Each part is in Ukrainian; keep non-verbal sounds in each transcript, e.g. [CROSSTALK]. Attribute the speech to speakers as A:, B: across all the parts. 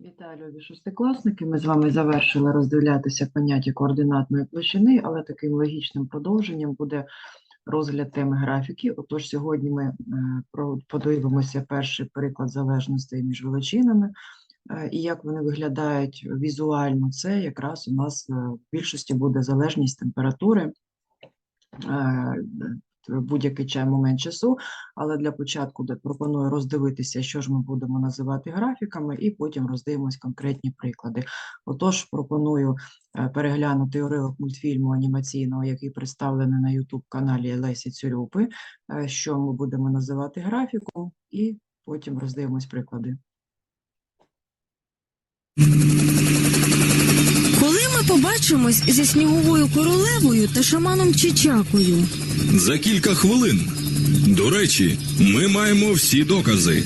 A: Вітаю, любі шостикласники. Ми з вами завершили роздивлятися поняття координатної площини, але таким логічним продовженням буде розгляд теми графіки. Отож, сьогодні ми е, подивимося перший приклад залежностей між величинами. Е, І як вони виглядають візуально, це якраз у нас е, в більшості буде залежність температури будь-який ча- момент часу, але для початку пропоную роздивитися, що ж ми будемо називати графіками, і потім роздивимось конкретні приклади. Отож, пропоную е, переглянути уривок мультфільму анімаційного, який представлений на YouTube-каналі Лесі Цюрюпи, е, що ми будемо називати графіком, і потім роздивимось приклади.
B: Побачимось зі сніговою королевою та шаманом Чичакою?
C: За кілька хвилин. До речі, ми маємо всі докази.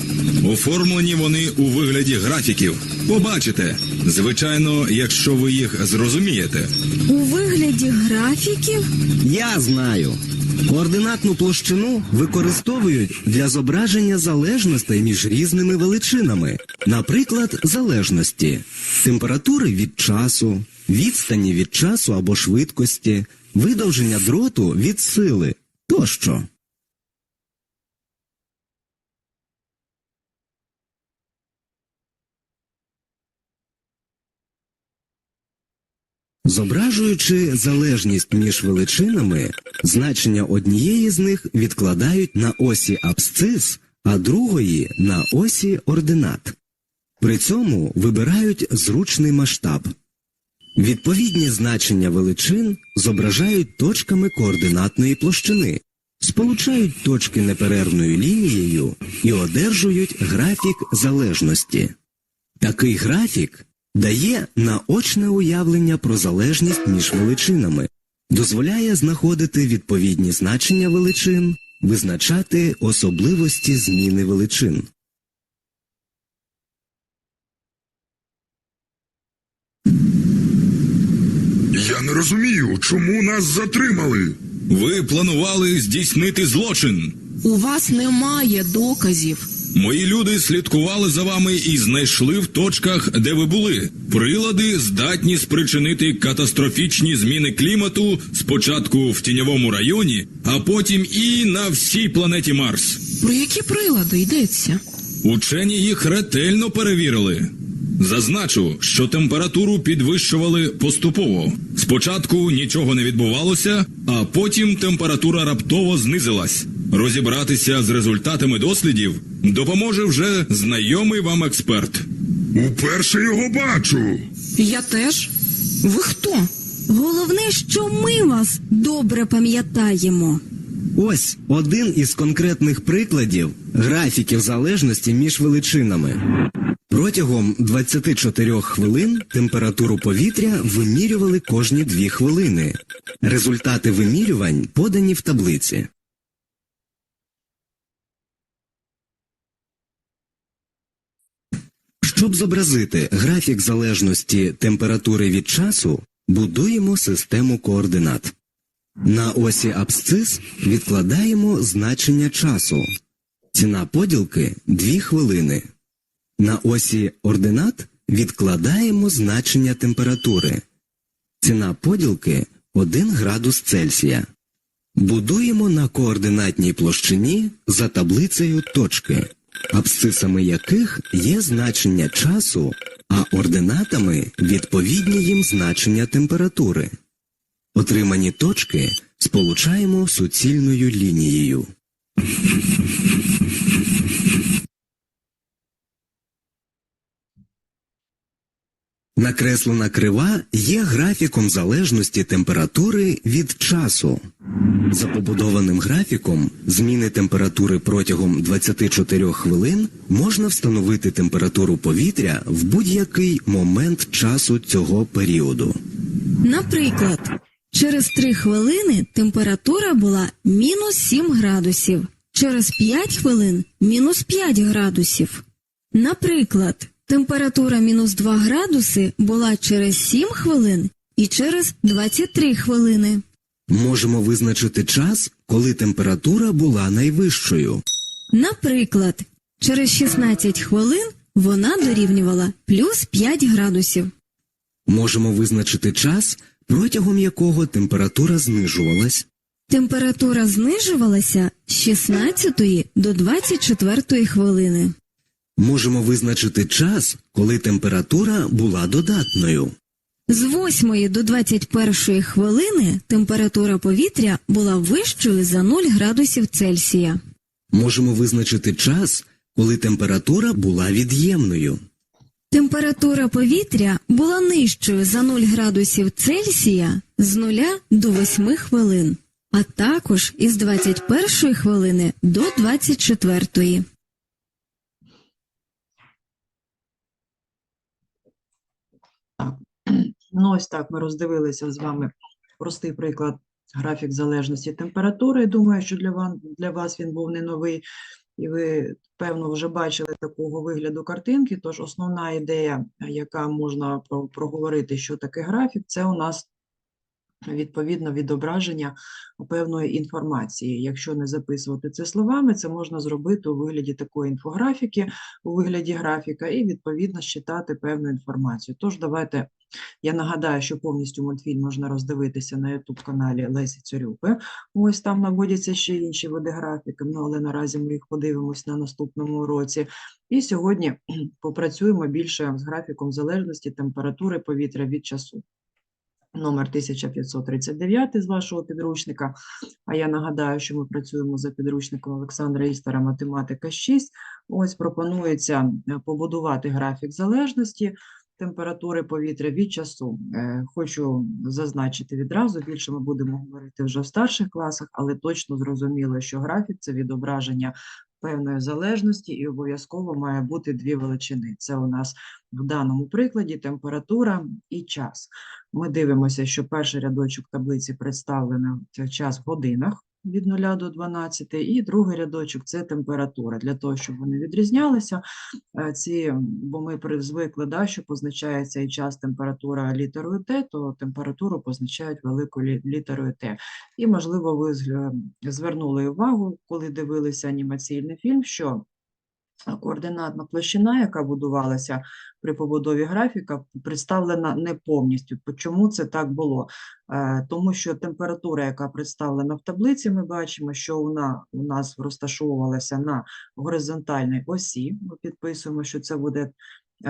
C: Оформлені вони у вигляді графіків. Побачите, звичайно, якщо ви їх зрозумієте.
B: У вигляді графіків?
D: Я знаю. Координатну площину використовують для зображення залежностей між різними величинами, наприклад, залежності температури від часу, відстані від часу або швидкості, видовження дроту від сили тощо. Зображуючи залежність між величинами, значення однієї з них відкладають на осі абсцис, а другої на осі ординат. При цьому вибирають зручний масштаб. Відповідні значення величин зображають точками координатної площини, сполучають точки неперервною лінією і одержують графік залежності. Такий графік дає наочне уявлення про залежність між величинами, дозволяє знаходити відповідні значення величин, визначати особливості зміни величин.
E: Я не розумію, чому нас затримали.
C: Ви планували здійснити злочин.
B: У вас немає доказів.
C: Мої люди слідкували за вами і знайшли в точках, де ви були. Прилади здатні спричинити катастрофічні зміни клімату спочатку в тіньовому районі, а потім і на всій планеті Марс.
B: Про які прилади йдеться?
C: Учені їх ретельно перевірили. Зазначу, що температуру підвищували поступово. Спочатку нічого не відбувалося, а потім температура раптово знизилась. Розібратися з результатами дослідів допоможе вже знайомий вам експерт.
E: Уперше його бачу.
B: Я теж. Ви хто? Головне, що ми вас добре пам'ятаємо.
D: Ось один із конкретних прикладів графіків залежності між величинами. Протягом 24 хвилин температуру повітря вимірювали кожні 2 хвилини. Результати вимірювань подані в таблиці. Щоб зобразити графік залежності температури від часу, будуємо систему координат. На осі абсцис відкладаємо значення часу. Ціна поділки 2 хвилини. На осі ординат відкладаємо значення температури. Ціна поділки 1 градус Цельсія. Будуємо на координатній площині за таблицею точки, абсцисами яких є значення часу, а ординатами відповідні їм значення температури. Отримані точки сполучаємо суцільною лінією. Накреслена крива є графіком залежності температури від часу. За побудованим графіком зміни температури протягом 24 хвилин можна встановити температуру повітря в будь-який момент часу цього періоду.
B: Наприклад, через 3 хвилини температура була мінус 7 градусів, через 5 хвилин мінус 5 градусів. Наприклад, температура мінус 2 градуси була через 7 хвилин і через 23 хвилини.
D: Можемо визначити час, коли температура була найвищою.
B: Наприклад, через 16 хвилин Вона дорівнювала плюс 5 градусів.
D: Можемо визначити час, протягом якого температура знижувалась,
B: Температура знижувалася з 16 до 24 хвилини.
D: Можемо визначити час, коли температура була додатною.
B: З 8 до 21 хвилини температура повітря була вищою за 0 градусів Цельсія.
D: Можемо визначити час, коли температура була від'ємною.
B: Температура повітря була нижчою за 0 градусів Цельсія з 0 до 8 хвилин, а також із 21 хвилини до 24.
A: Ну, ось так ми роздивилися з вами простий приклад графік залежності температури. Думаю, що для вас, для вас він був не новий, і ви, певно, вже бачили такого вигляду картинки. Тож основна ідея, яка можна проговорити, що таке графік, це у нас відповідно відображення певної інформації. Якщо не записувати це словами, це можна зробити у вигляді такої інфографіки, у вигляді графіка, і відповідно считати певну інформацію. Тож давайте я нагадаю, що повністю мультфільм можна роздивитися на youtube каналі Лесі Цюрюпи. Ось там наводяться ще інші види графіки, ну але наразі ми їх подивимось на наступному уроці. І сьогодні [CLEARS THROAT] попрацюємо більше з графіком залежності температури повітря від часу. Номер 1539 з вашого підручника. А я нагадаю, що ми працюємо за підручником Олександра Істера «Математика 6». Ось пропонується е, побудувати графік залежності температури повітря від часу. Е, Хочу зазначити відразу, більше ми будемо говорити вже в старших класах, але точно зрозуміло, що графік це відображення певної залежності і обов'язково має бути дві величини. Це у нас в даному прикладі температура і час. Ми дивимося, що перший рядочок таблиці представлений час в годинах від 0 до 12, і другий рядочок це температура. Для того, щоб вони відрізнялися, е, ці, бо ми призвикли да, що позначається і час температура літерою Т, то температуру позначають великою лі- літерою Т. І, можливо, ви звернули увагу, коли дивилися анімаційний фільм, що координатна площина, яка будувалася при побудові графіка, представлена не повністю. По- Чому це так було? Е, Тому що температура, яка представлена в таблиці, ми бачимо, що вона у нас розташовувалася на горизонтальній осі. Ми підписуємо, що це буде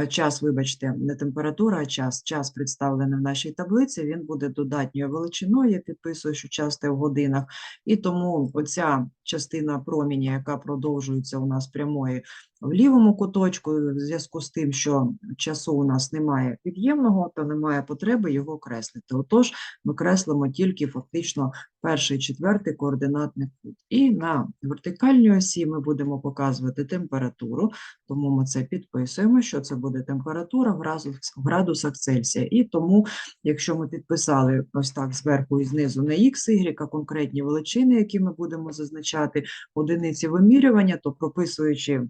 A: час, вибачте, не температура, а час. Час представлений в нашій таблиці, він буде додатньою величиною. Я підписую, що час в годинах. І тому оця частина проміння, яка продовжується у нас прямої в лівому куточку, в зв'язку з тим, що часу у нас немає від'ємного, то немає потреби його креслити. Отож, ми креслимо тільки фактично перший четвертий координатний кут. І на вертикальній осі ми будемо показувати температуру, тому ми це підписуємо, що це буде температура в градус- в градусах Цельсія. І тому, якщо ми підписали ось так зверху і знизу не X, Y, а конкретні величини, які ми будемо зазначати, одиниці вимірювання, то прописуючи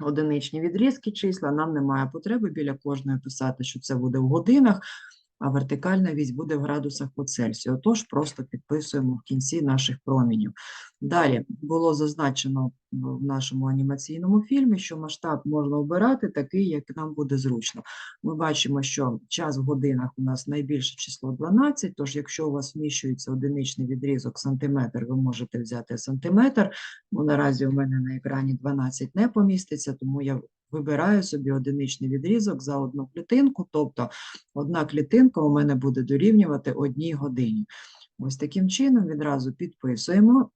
A: одиничні відрізки числа, нам немає потреби біля кожної писати, що це буде в годинах, а вертикальна вісь буде в градусах по Цельсію. Тож просто підписуємо в кінці наших промінів. Далі було зазначено в нашому анімаційному фільмі, що масштаб можна обирати такий, як нам буде зручно. Ми бачимо, що час в годинах у нас найбільше число 12, тож якщо у вас вміщується одиничний відрізок сантиметр, ви можете взяти сантиметр. Ну, наразі у мене на екрані 12 не поміститься, тому я вибираю собі одиничний відрізок за одну клітинку, тобто одна клітинка у мене буде дорівнювати одній годині. Ось таким чином відразу підписуємо.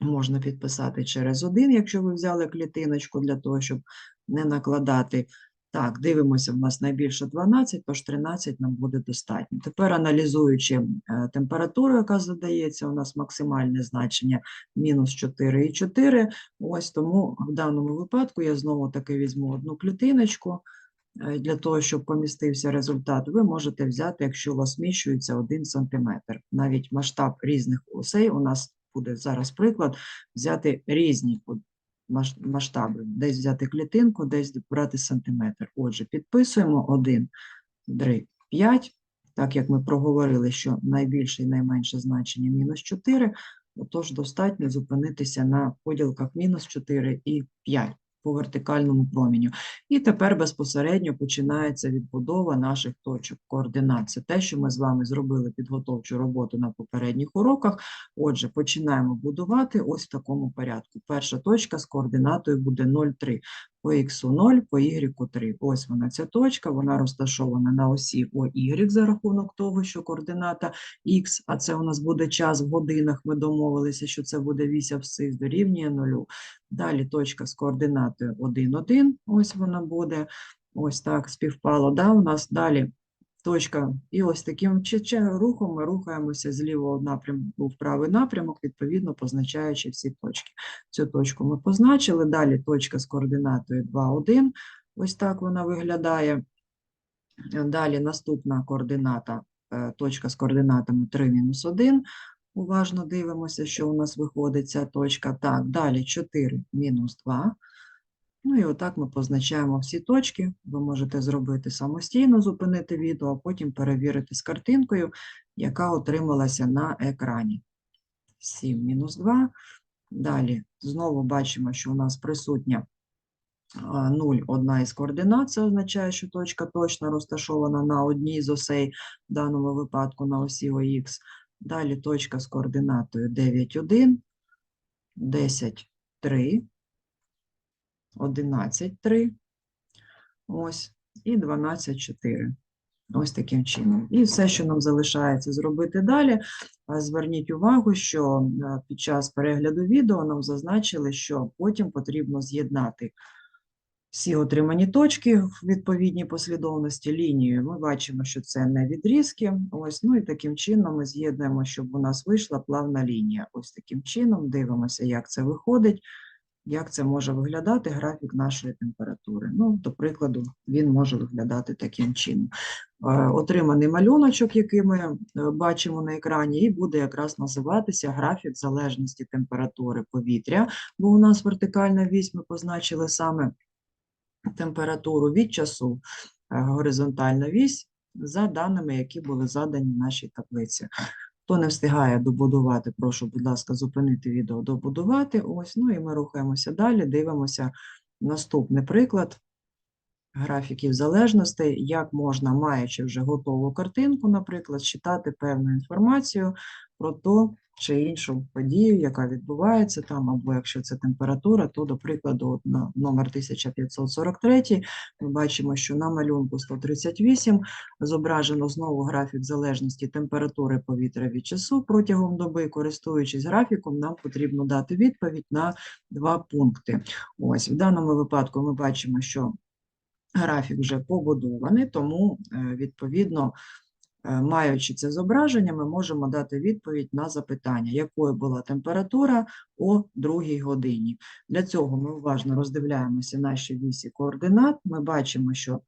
A: Можна підписати через один, якщо ви взяли клітиночку для того, щоб не накладати. Так, дивимося, в нас найбільше 12, тож 13 нам буде достатньо. Тепер аналізуючи е, температуру, яка задається, у нас максимальне значення мінус 4,4. Ось тому в даному випадку я знову таки візьму одну клітиночку. е, Для того, щоб помістився результат, ви можете взяти, якщо у вас вміщується 1 см. Навіть масштаб різних осей у нас буде зараз приклад, взяти різні масштаби. Десь взяти клітинку, десь брати сантиметр. Отже, підписуємо 1, 3, 5. Так як ми проговорили, що найбільше і найменше значення мінус 4, отож достатньо зупинитися на поділках мінус 4 і 5. По вертикальному проміню. І тепер безпосередньо починається відбудова наших точок координат. Це те, що ми з вами зробили підготовчу роботу на попередніх уроках. Отже, починаємо будувати ось в такому порядку. Перша точка з координатою буде 0,3. По х 0, по y 3. Ось вона ця точка, вона розташована на осі О y за рахунок того, що координата х, а це у нас буде час в годинах, ми домовилися, що це буде вісь абсцис, дорівнює 0. Далі точка з координатою 1, 1, ось вона буде, ось так співпало, да, у нас далі точка, і ось таким рухом ми рухаємося з лівого напрямку в правий напрямок, відповідно позначаючи всі точки. Цю точку ми позначили, далі точка з координатою 2, 1, ось так вона виглядає. Далі наступна координата, е, точка з координатами 3, мінус 1, Уважно дивимося, що у нас виходить ця точка. Так, далі 4 мінус 2. Ну і отак ми позначаємо всі точки. Ви можете зробити самостійно, зупинити відео, а потім перевірити з картинкою, яка отрималася на екрані. 7 мінус 2. Далі знову бачимо, що у нас присутня 0 одна із координат. Це означає, що точка точно розташована на одній з осей, в даному випадку на осі ОХ. Далі точка з координатою 9, 1, 10, 3, 11, 3, ось, і 12, 4. Ось таким чином. І все, що нам залишається зробити далі, зверніть увагу, що під час перегляду відео нам зазначили, що потім потрібно з'єднати всі отримані точки в відповідній послідовності лінією. Ми бачимо, що це не відрізки. Ось, ну і таким чином ми з'єднуємо, щоб у нас вийшла плавна лінія. Ось таким чином дивимося, як це виходить, як це може виглядати графік нашої температури. Ну, до прикладу, він може виглядати таким чином. Е, Отриманий малюночок, який ми е, бачимо на екрані, і буде якраз називатися графік залежності температури повітря, бо у нас вертикальна вісь ми позначили саме температуру від часу, е, горизонтальна вісь за даними, які були задані в нашій таблиці. Хто не встигає добудувати, прошу, будь ласка, зупинити відео, добудувати. Ось, ну і ми рухаємося далі, дивимося наступний приклад графіків залежностей, як можна, маючи вже готову картинку, наприклад, читати певну інформацію про ту чи іншу подію, яка відбувається там, або якщо це температура, то, до прикладу, на номер 1543 ми бачимо, що на малюнку 138 зображено знову графік залежності температури повітря від часу протягом доби. Користуючись графіком, нам потрібно дати відповідь на два пункти. Ось в даному випадку ми бачимо, що графік вже побудований, тому е, відповідно. Е, Маючи це зображення, ми можемо дати відповідь на запитання, якою була температура о другій годині. Для цього ми уважно роздивляємося наші вісі координат. Ми бачимо, що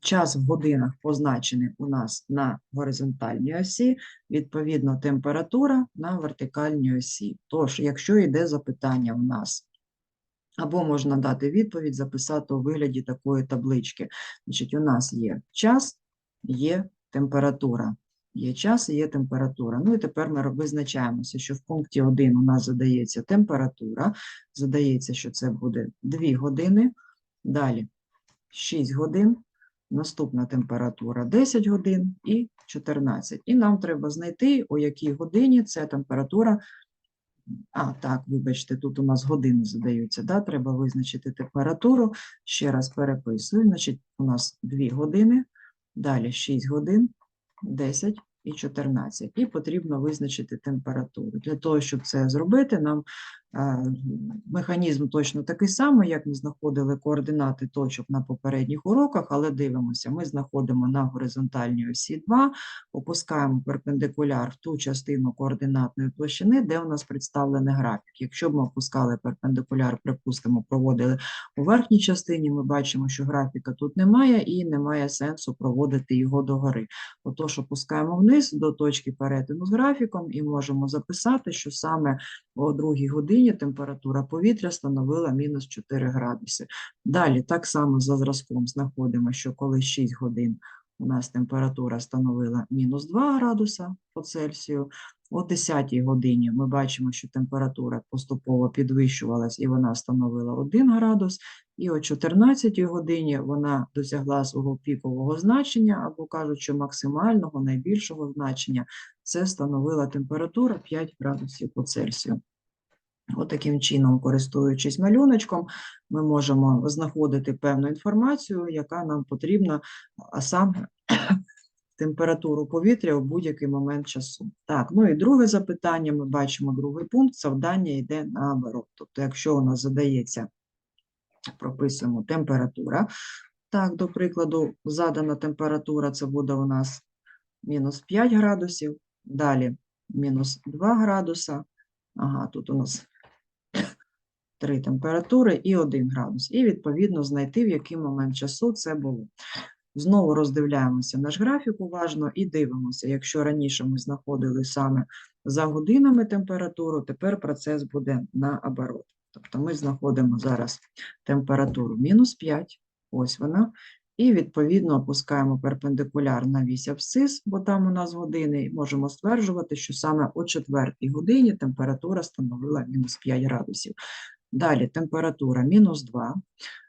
A: час в годинах позначений у нас на горизонтальній осі, відповідно, температура на вертикальній осі. Тож, якщо йде запитання у нас або можна дати відповідь, записати у вигляді такої таблички. Значить, у нас є час, є температура. Є час і є температура. Ну і тепер ми визначаємося, що в пункті 1 у нас задається температура, задається, що це буде 2 години, далі 6 годин, наступна температура 10 годин і 14. І нам треба знайти, у якій годині ця температура а, так, вибачте, тут у нас години задаються, да? треба визначити температуру. Ще раз переписую. Значить, у нас 2 години, далі 6 годин, 10 і 14. І потрібно визначити температуру. Для того, щоб це зробити, нам механізм точно такий самий, як ми знаходили координати точок на попередніх уроках, але дивимося, ми знаходимо на горизонтальній осі 2, опускаємо перпендикуляр в ту частину координатної площини, де у нас представлений графік. Якщо б ми опускали перпендикуляр, припустимо, проводили у верхній частині, ми бачимо, що графіка тут немає і немає сенсу проводити його догори. Отож, опускаємо вниз до точки перетину з графіком і можемо записати, що саме о другій годині температура повітря становила мінус 4 градуси. Далі так само за зразком знаходимо, що коли 6 годин у нас температура становила мінус 2 градуса по Цельсію, О 10 годині ми бачимо, що температура поступово підвищувалась і вона становила 1 градус, і о 14 годині вона досягла свого пікового значення, або кажуть, максимального, найбільшого значення, це становила температура 5 градусів по Цельсію. Отаким чином, користуючись малюночком, ми можемо знаходити певну інформацію, яка нам потрібна, а саме [COUGHS] температуру повітря у будь-який момент часу. Так, ну і друге запитання, ми бачимо другий пункт, завдання йде наоборот. Тобто, якщо у нас задається, прописуємо температура, так, до прикладу, задана температура, це буде у нас мінус 5 градусів, далі мінус 2 градуса, ага, тут у нас три температури і 1 градус. І, відповідно, знайти, в який момент часу це було. Знову роздивляємося наш графік уважно і дивимося. Якщо раніше ми знаходили саме за годинами температуру, тепер процес буде наоборот. Тобто ми знаходимо зараз температуру мінус 5, ось вона, і відповідно опускаємо перпендикуляр на вісь абсцис, бо там у нас години, і можемо стверджувати, що саме о 4 годині температура становила мінус 5 градусів. Далі температура мінус 2.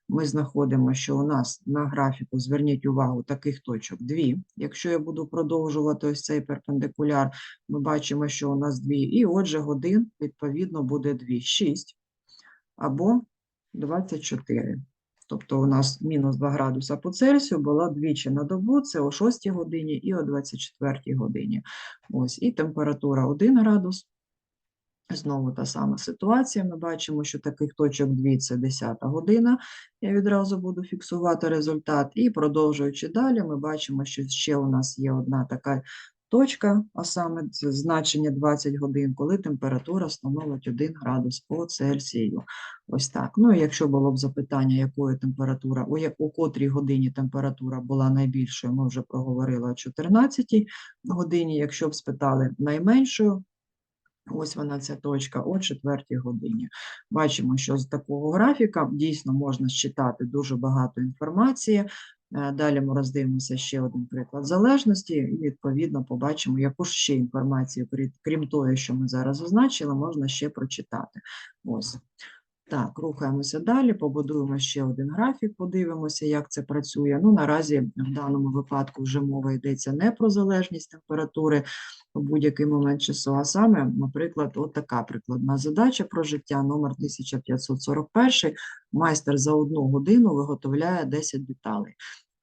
A: Ми знаходимо, що у нас на графіку, зверніть увагу, таких точок дві. Якщо я буду продовжувати ось цей перпендикуляр, ми бачимо, що у нас дві. І отже, годин, відповідно, буде 2, 6 або 24. Тобто у нас мінус 2 градуса по Цельсію було двічі на добу, це о 6 годині і о 24 годині. Ось, і температура 1 градус. Знову та сама ситуація. Ми бачимо, що таких точок 2 – це 10 година. Я відразу буду фіксувати результат. І продовжуючи далі, ми бачимо, що ще у нас є одна така точка, а саме значення 20 годин, коли температура становить 1 градус по Цельсію. Ось так. Ну і якщо було б запитання, якої температура, у, у котрій годині температура була найбільшою, ми вже проговорили о 14 годині. Якщо б спитали найменшою, Ось вона ця точка о 4 годині. Бачимо, що з такого графіка дійсно можна считати дуже багато інформації. Е, Далі ми роздивимося ще один приклад залежності, і відповідно побачимо, яку ще інформацію, крі- крім тої, що ми зараз означили, можна ще прочитати. Ось. Так, рухаємося далі, побудуємо ще один графік, подивимося, як це працює. Ну, наразі в даному випадку вже мова йдеться не про залежність температури у будь-який момент часу, а саме, наприклад, от така прикладна задача про життя номер 1541. Майстер за одну годину виготовляє 10 деталей.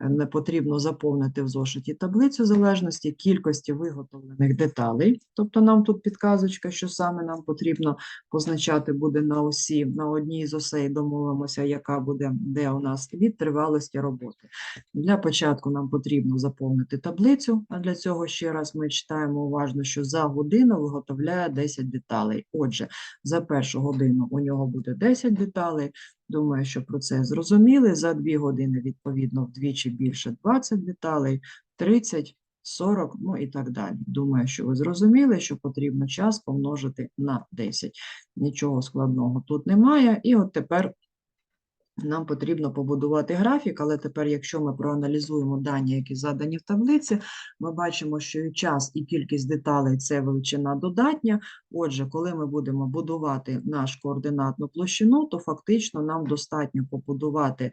A: Не потрібно заповнити в зошиті таблицю залежності кількості виготовлених деталей. Тобто нам тут підказочка, що саме нам потрібно позначати буде на осі, на одній з осей домовимося, яка буде, де у нас від тривалості роботи. Для початку нам потрібно заповнити таблицю, а для цього ще раз ми читаємо уважно, що за годину виготовляє 10 деталей. Отже, за першу годину у нього буде 10 деталей. Думаю, що про це зрозуміли. За 2 години, відповідно, вдвічі більше 20 деталей, 30, 40, ну і так далі. Думаю, що ви зрозуміли, що потрібно час помножити на 10. Нічого складного тут немає. І от тепер нам потрібно побудувати графік, але тепер, якщо ми проаналізуємо дані, які задані в таблиці, ми бачимо, що і час, і кількість деталей – це величина додатня. Отже, коли ми будемо будувати наш координатну площину, то фактично нам достатньо побудувати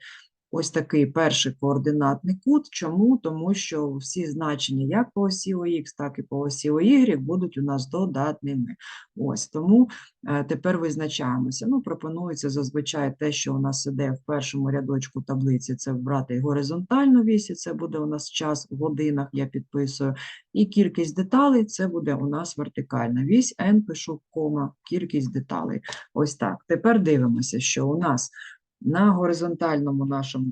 A: ось такий перший координатний кут. Чому? Тому що всі значення як по осі ОХ, так і по осі ОY будуть у нас додатними. Ось тому е, тепер визначаємося. Ну, пропонується зазвичай те, що у нас іде в першому рядочку таблиці, це брати горизонтальну вісь, і це буде у нас час в годинах, я підписую. І кількість деталей це буде у нас вертикальна вісь, n пишу кома, кількість деталей. Ось так. Тепер дивимося, що у нас на горизонтальному нашому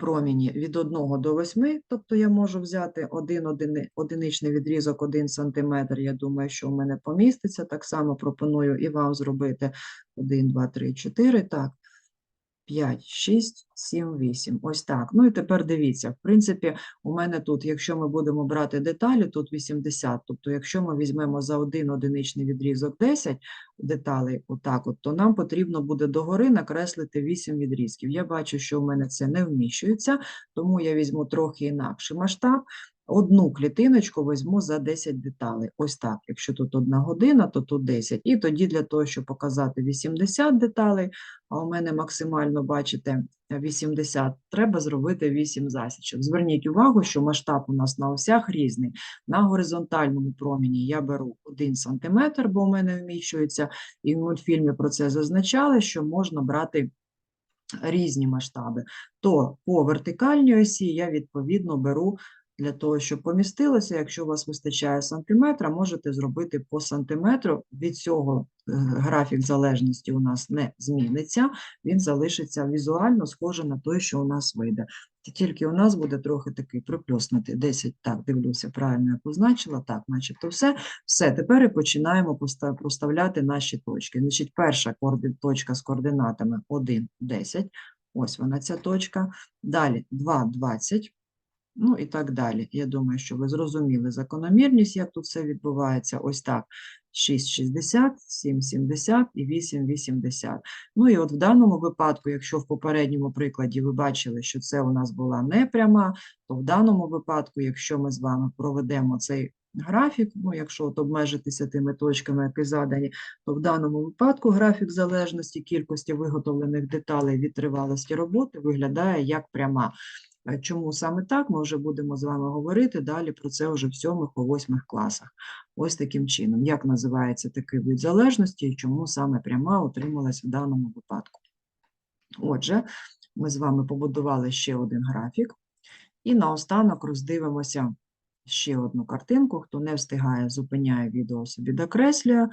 A: проміні від 1 до 8, тобто я можу взяти один одини- одиничний відрізок 1 см, я думаю, що у мене поміститься, так само пропоную і вам зробити. 1, 2, 3, 4, так. 5, 6, 7, 8. Ось так. Ну і тепер дивіться, в принципі, у мене тут, якщо ми будемо брати деталі, тут 80. Тобто, якщо ми візьмемо за один одиничний відрізок 10 деталей, отак от, то нам потрібно буде догори накреслити 8 відрізків. Я бачу, що в мене це не вміщується, тому я візьму трохи інакший масштаб. Одну клітиночку візьму за 10 деталей. Ось так. Якщо тут одна година, то тут 10. І тоді для того, щоб показати 80 деталей, а у мене максимально, бачите, 80, треба зробити 8 засічок. Зверніть увагу, що масштаб у нас на осях різний. На горизонтальному проміні я беру 1 см, бо у мене вміщується, і в мультфільмі про це зазначали, що можна брати різні масштаби. То по вертикальній осі я відповідно беру для того, щоб помістилося, якщо у вас вистачає сантиметра, можете зробити по сантиметру. Від цього е, графік залежності у нас не зміниться, він залишиться візуально схоже на той, що у нас вийде. Тільки у нас буде трохи такий приплюснутий. 10, так, дивлюся, правильно я позначила, так, начебто все. Все, тепер і починаємо проставляти наші точки. Значить, перша точка з координатами 1, 10, ось вона ця точка. Далі 2, 20, ну і так далі. Я думаю, що ви зрозуміли закономірність, як тут все відбувається. Ось так. 6,60, 7,70 і 8,80. Ну і от в даному випадку, якщо в попередньому прикладі ви бачили, що це у нас була не пряма, то в даному випадку, якщо ми з вами проведемо цей графік, ну якщо от обмежитися тими точками, які задані, то в даному випадку графік залежності кількості виготовлених деталей від тривалості роботи виглядає як пряма. Е, Чому саме так, ми вже будемо з вами говорити далі про це вже в сьомих, о восьмих класах. Ось таким чином, як називається такий вид залежності і чому саме пряма отрималась в даному випадку. Отже, ми з вами побудували ще один графік, і наостанок роздивимося ще одну картинку. Хто не встигає, зупиняє відео собі докреслює.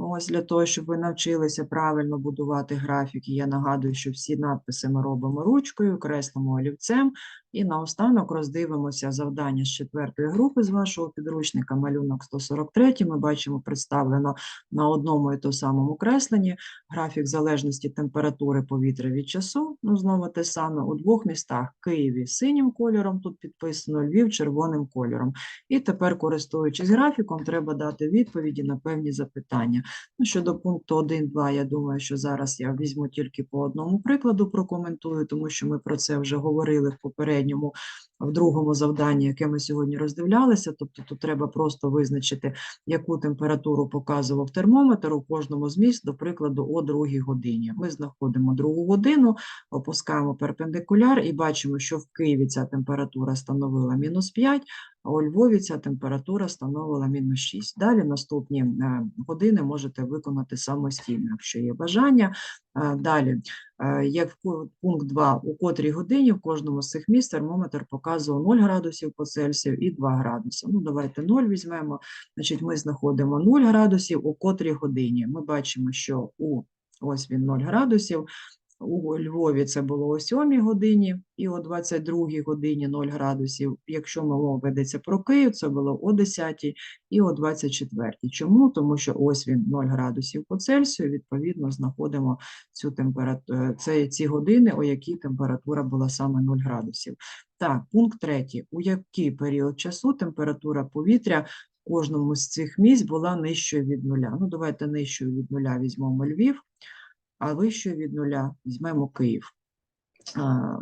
A: Ось для того, щоб ви навчилися правильно будувати графіки. Я нагадую, що всі надписи ми робимо ручкою, креслимо олівцем. І наостанок роздивимося завдання з четвертої групи з вашого підручника, малюнок 143. Ми бачимо представлено на одному і то самому кресленні графік залежності температури повітря від часу. Ну, знову те саме у двох містах Києві синім кольором, тут підписано Львів червоним кольором. І тепер, користуючись графіком, треба дати відповіді на певні запитання. Ну, щодо пункту 1.2, я думаю, що зараз я візьму тільки по одному прикладу, прокоментую, тому що ми про це вже говорили в попередньому, в другому завданні, яке ми сьогодні роздивлялися. Тобто тут треба просто визначити, яку температуру показував термометр у кожному з місць, до прикладу, о другій годині. Ми знаходимо другу годину, опускаємо перпендикуляр і бачимо, що в Києві ця температура становила мінус 5, а у Львові ця температура становила мінус 6. Далі наступні е, години можете виконати самостійно, якщо є бажання. Е, Далі, е, як пункт 2, у котрій годині в кожному з цих місць термометр показував 0 градусів по Цельсію і 2 градуси. Ну, давайте 0 візьмемо. Значить, ми знаходимо 0 градусів у котрій годині. Ми бачимо, що у ось він 0 градусів. У Львові це було о 7 годині і о 22 годині 0 градусів. Якщо мова ведеться про Київ, це було о 10 і о 24. Чому? Тому що ось він 0 градусів по Цельсію, відповідно, знаходимо цю температуру, це ці години, у якій температура була саме 0 градусів. Так, пункт третій. У який період часу температура повітря в кожному з цих місць була нижчою від нуля? Ну, давайте нижчою від нуля візьмемо Львів, а вищою від нуля візьмемо Київ.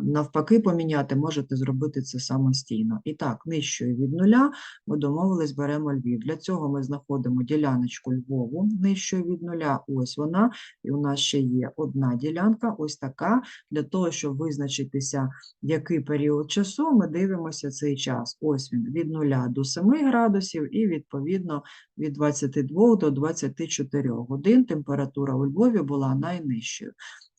A: Навпаки, поміняти можете зробити це самостійно. І так, нижчою від нуля ми домовились, беремо Львів. Для цього ми знаходимо діляночку Львову нижчою від нуля. Ось вона. І у нас ще є одна ділянка, ось така. Для того, щоб визначитися, який період часу, ми дивимося цей час. Ось він від 0 до 7 градусів і, відповідно, від 22 до 24 годин температура у Львові була найнижчою.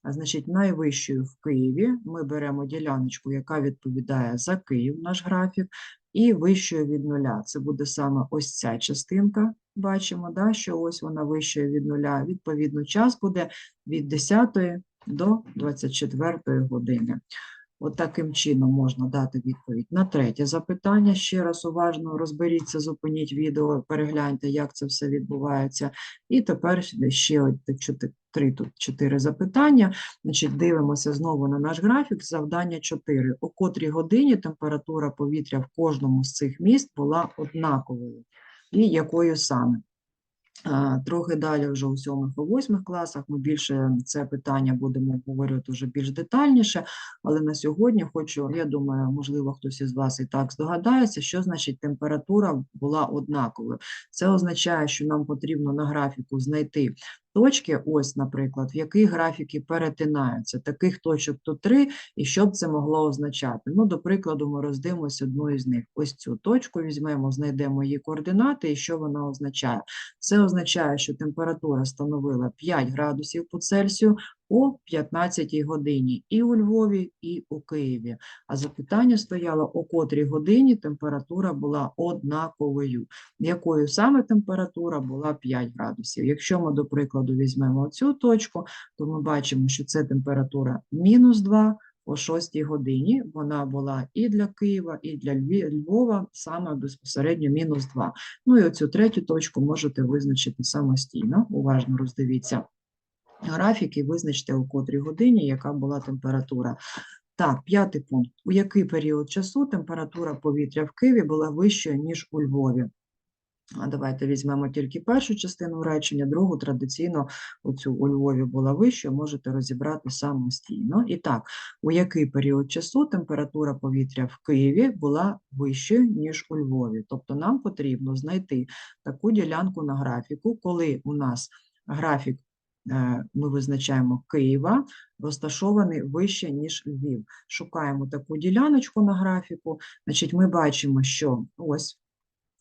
A: Значить, найвищою в Києві ми беремо діляночку, яка відповідає за Київ, наш графік, і вищою від нуля. Це буде саме ось ця частинка. Бачимо, да, що ось вона вищою від нуля. Відповідно, час буде від 10 до 24 години. От таким чином можна дати відповідь на третє запитання. Ще раз уважно розберіться, зупиніть відео, перегляньте, як це все відбувається. І тепер ще три, тут чотири запитання. Значить, дивимося знову на наш графік. Завдання 4. О котрій годині температура повітря в кожному з цих міст була однаковою. І якою саме? Трохи далі, вже у сьомих і восьмих класах, ми більше це питання будемо обговорювати вже більш детальніше. Але на сьогодні хочу, я думаю, можливо, хтось із вас і так здогадається, що значить температура була однаковою. Це означає, що нам потрібно на графіку знайти точки, ось, наприклад, в які графіки перетинаються. Таких точок тут три, і що б це могло означати? Ну, до прикладу, ми роздивимося одну із них. Ось цю точку візьмемо, знайдемо її координати, і що вона означає. Це означає, що температура становила 5 градусів по Цельсію о 15 годині і у Львові, і у Києві. А запитання стояло, о котрій годині температура була однаковою. Якою саме температура була 5 градусів. Якщо ми, до прикладу, візьмемо цю точку, то ми бачимо, що це температура мінус 2, о 6 годині вона була і для Києва, і для Львова саме безпосередньо мінус 2. Ну і оцю третю точку можете визначити самостійно. Уважно роздивіться графік і визначте у котрій годині, яка була температура. Так, п'ятий пункт. У який період часу температура повітря в Києві була вищою, ніж у Львові? А давайте візьмемо тільки першу частину речення, другу традиційно оцю у Львові була вищою, можете розібрати самостійно. І так, у який період часу температура повітря в Києві була вищою, ніж у Львові? Тобто нам потрібно знайти таку ділянку на графіку, коли у нас графік ми визначаємо Києва, розташований вище, ніж Львів. Шукаємо таку діляночку на графіку. Значить, ми бачимо, що ось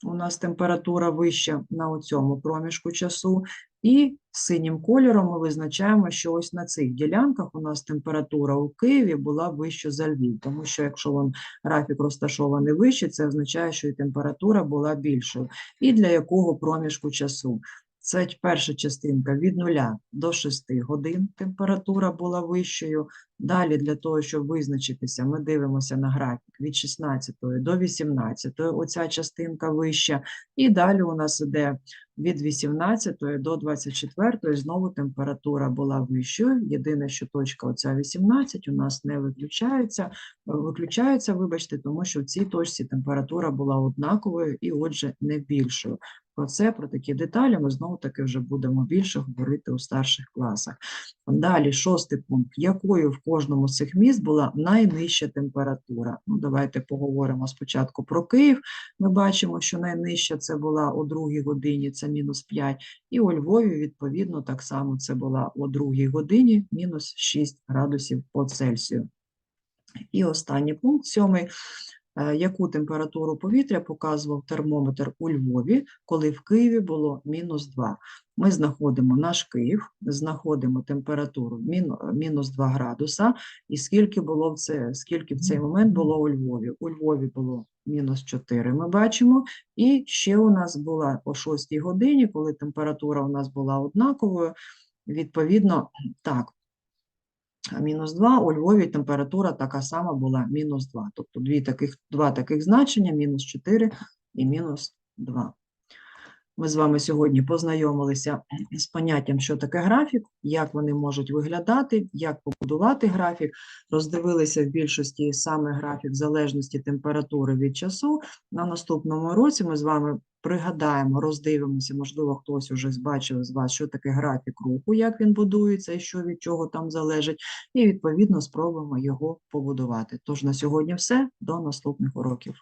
A: у нас температура вища на цьому проміжку часу, і синім кольором ми визначаємо, що ось на цих ділянках у нас температура у Києві була вища за Львів, тому що якщо вон графік розташований вище, це означає, що і температура була більшою. І для якого проміжку часу? Це перша частинка від 0 до 6 годин температура була вищою. Далі для того, щоб визначитися, ми дивимося на графік від 16 до 18, оця частинка вища. І далі у нас іде від 18 до 24, знову температура була вищою. Єдине, що точка оця 18 у нас не виключається, виключається, вибачте, тому що в цій точці температура була однаковою і, отже, не більшою. Про це, про такі деталі ми знову таки вже будемо більше говорити у старших класах. Далі, шостий пункт. Якою в кожному з цих міст була найнижча температура? Ну, давайте поговоримо спочатку про Київ. Ми бачимо, що найнижча це була о другій годині, це мінус 5. І у Львові, відповідно, так само це була о другій годині, мінус 6 градусів по Цельсію. І останній пункт, сьомий. Е, Яку температуру повітря показував термометр у Львові, коли в Києві було мінус 2? Ми знаходимо наш Київ, знаходимо температуру мінус 2 градуса, і скільки було в це, скільки в цей момент було у Львові? У Львові було мінус 4, ми бачимо, і ще у нас була о 6 годині, коли температура у нас була однаковою, відповідно, так, мінус 2, у Львові температура така сама була мінус 2. Тобто дві таких, два таких значення, мінус 4 і мінус 2. Ми з вами сьогодні познайомилися з поняттям, що таке графік, як вони можуть виглядати, як побудувати графік. Роздивилися в більшості саме графік залежності температури від часу. На наступному році ми з вами пригадаємо, роздивимося, можливо, хтось уже бачив з вас, що таке графік руху, як він будується і що від чого там залежить, і відповідно спробуємо його побудувати. Тож на сьогодні все, до наступних уроків.